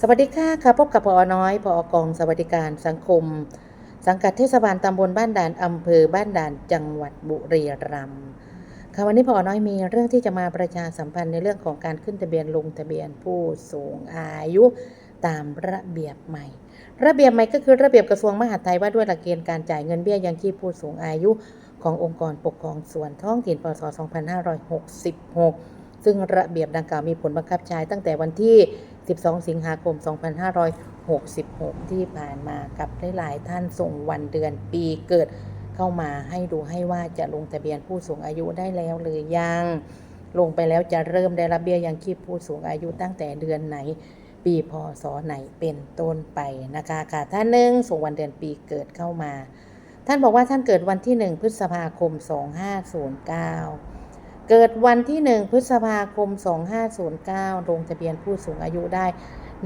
สวัสดีค่ะค่ะพบกับพอน้อยพอกองสวัสดิการสังคม สังกัดเทศบาลตำบลบ้านด่านอำเภอบ้านด่านจังหวัดบุรีรัมย์ค่ะวันนี้พอน้อยมีเรื่องที่จะมาประชาสัมพันธ์ในเรื่องของการขึ้นทะเบียนลงทะเบียนผู้สูงอายุตามระเบียบใหม่ ระเบียบใหม่ก็คือระเบียบกระทรวงมหาดไทยว่าด้วยหลักเกณฑ์การจ่ายเงินเบี้ยยังชีพผู้สูงอายุขององค์กรปกครองส่วนท้องถิ่นพศ 2566 ซึ่งระเบียบดังกล่าวมีผลบังคับใช้ตั้งแต่วันที่ 12 สิงหาคม 2566 ที่ผ่านมากับหลายๆท่านส่งวันเดือนปีเกิดเข้ามาให้ดูให้ว่าจะลงทะเบียนผู้สูงอายุได้แล้วหรือยัง ลงไปแล้วจะเริ่มได้รับเบี้ยยังชีพผู้สูงอายุตั้งแต่เดือนไหน ปีพศไหนเป็นต้นไปนะคะค่ะท่านหนึ่งส่งวันเดือนปีเกิดเข้ามา ท่านบอกว่าท่านเกิดวันที่ 1 พฤษภาคม 2509 เกิดวันที่ 1 พฤษภาคม 2509 ลงทะเบียนผู้สูงอายุได้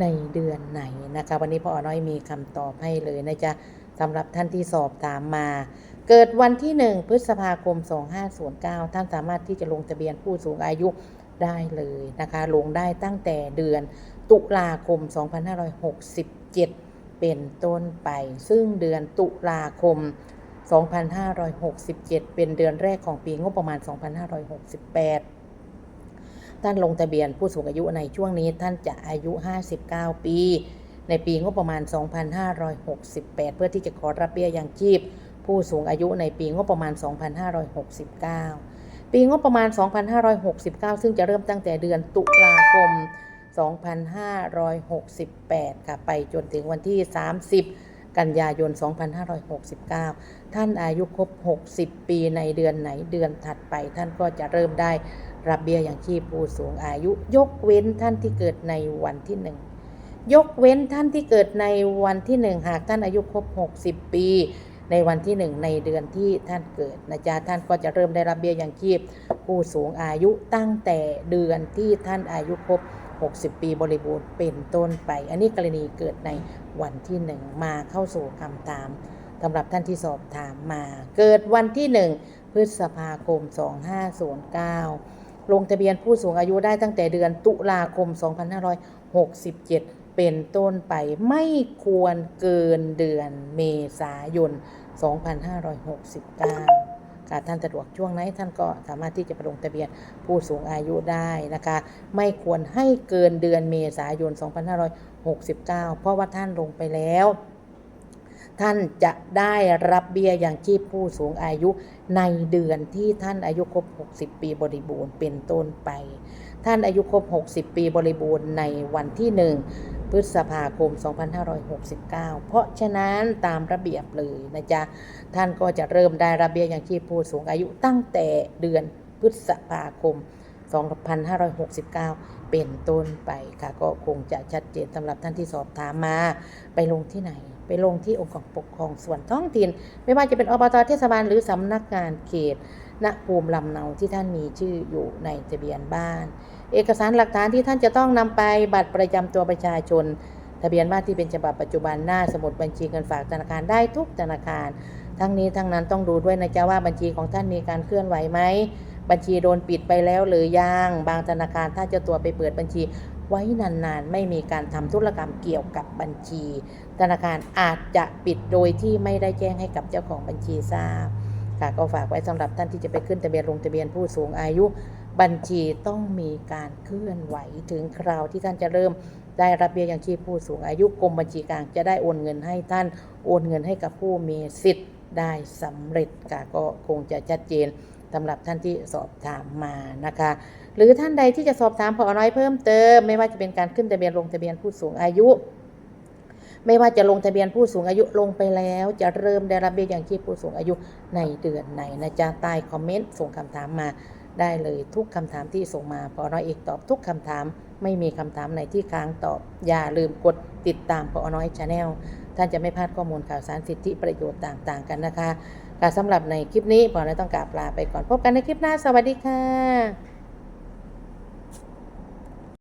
ในเดือนไหนนะคะ วันนี้พ่อน้อยมีคำตอบให้เลยนะจ๊ะสำหรับท่านที่สอบถามมา เกิดวันที่ 1 พฤษภาคม 2509 ท่านสามารถที่จะลงทะเบียนผู้สูงอายุได้เลยนะคะ ลงได้ตั้งแต่เดือนตุลาคม 2567 เป็นต้นไป ซึ่งเดือนตุลาคม 2567 2,567 เป็นเดือนแรกของปีงบประมาณ 2568 ท่านลงทะเบียนผู้สูงอายุในช่วงนี้ท่านจะอายุ 59 ปี ในปีงบประมาณ 2568 เพื่อที่จะขอรับเบี้ยยังชีพ ผู้สูงอายุในปีงบประมาณ 2569 ปีงบประมาณ 2569 ซึ่งจะเริ่มตั้งแต่เดือนตุลาคม 2568 ค่ะ ไปจนถึงวันที่ 30 กันยายน 2569 ท่านอายุครบ 60 ปีในเดือนไหนเดือนถัดไป ท่านก็จะเริ่มได้รับเบี้ยอย่างชีพผู้สูงอายุ ยกเว้นท่านที่เกิดในวันที่1ยกเว้นท่านที่เกิดในวันที่1หากท่านอายุครบ 60 ปี ในวันที่1ในเดือนที่ท่านเกิดนะจ๊ะท่านก็จะเริ่มได้รับเบี้ยยังชีพผู้สูงอายุตั้งแต่เดือนที่ท่านอายุครบ 60 ปีบริบูรณ์เป็นต้นไป อันนี้กรณีเกิดในวันที่1มาเข้าสู่คำถามสำหรับท่านที่สอบถามมา เกิดวันที่1พฤษภาคม 2509 ลงทะเบียนผู้สูงอายุได้ตั้งแต่เดือนตุลาคม 2567 เป็นต้นไปไม่ควรเกินเดือนเมษายน 2569 ค่ะท่านสะดวกช่วงไหนท่านก็สามารถที่จะไปลงทะเบียนผู้สูงอายุได้นะคะ ไม่ควรให้เกินเดือนเมษายน 2569 เพราะว่าท่านลงไปแล้วท่านจะได้รับเบี้ยยังชีพผู้สูงอายุในเดือนที่ท่านอายุครบ 60 ปีบริบูรณ์เป็นต้นไป ท่านอายุครบ 60 ปีบริบูรณ์ในวันที่ 1 พฤษภาคม 2569 เพราะฉะนั้นตามระเบียบเลยนะจ๊ะ ท่านก็จะเริ่มได้รับเบี้ยยังชีพผู้สูงอายุตั้งแต่เดือนพฤษภาคม 2569 เป็นต้นไปค่ะ ก็คงจะชัดเจนสำหรับท่านที่สอบถามมา ไปลงที่ไหน ไปลงที่องค์กรปกครองส่วนท้องถิ่น ไม่ว่าจะเป็นอบตเทศบาลหรือสำนักงานเขตณภูมิลำเนาที่ท่านมีชื่ออยู่ในทะเบียนบ้าน เอกสารหลักฐานที่ท่านจะต้องนำไปบัตรประจำตัวประชาชน ทะเบียนบ้านที่เป็นฉบับปัจจุบันหน้าสมุดบัญชีเงินฝากธนาคารได้ทุกธนาคาร ทั้งนี้ทั้งนั้นต้องดูด้วยนะจ๊ะว่าบัญชีของท่านมีการเคลื่อนไหวไหมบัญชีโดนปิดไปแล้วหรือยังบางธนาคารถ้าจะตัวไปเปิดบัญชีไว้นานๆ ไม่มีการทำธุรกรรมเกี่ยวกับบัญชี ธนาคารอาจจะปิดโดยที่ไม่ได้แจ้งให้กับเจ้าของบัญชีทราบค่ะก็ฝากไว้สำหรับท่านที่จะไปขึ้นทะเบียนลงทะเบียนผู้สูงอายุ บัญชีต้องมีการเคลื่อนไหวถึงคราวที่ท่านจะเริ่มได้รับเบี้ยยังชีพผู้สูงอายุกรมบัญชีกลางจะได้โอนเงินให้ท่านโอนเงินให้กับผู้มีสิทธิ์ได้สำเร็จค่ะก็คงจะชัดเจนสำหรับท่านที่สอบถามมานะคะ หรือท่านใดที่จะสอบถามพอน้อยเพิ่มเติม ไม่ว่าจะเป็นการขึ้นทะเบียนลงทะเบียนผู้สูงอายุ ไม่ว่าจะลงทะเบียนผู้สูงอายุลงไปแล้ว จะเริ่มได้รับเบี้ยยังชีพผู้สูงอายุในเดือนไหนนะจ๊ะใต้คอมเมนต์ส่งคำถามมา ได้เลยทุกคำถามที่ส่งมาพอน้อยเอกตอบทุกคำถาม ไม่มีคำถามไหนที่ค้างตอบ อย่าลืมกดติดตามพอน้อยชาแนลท่านจะไม่พลาดข้อมูลข่าวสารสิทธิประโยชน์ต่างๆ กันนะคะค่ะสำหรับในคลิปนี้พอน้อยต้องกราบลาไปก่อนพบกันในคลิปหน้าสวัสดีค่ะ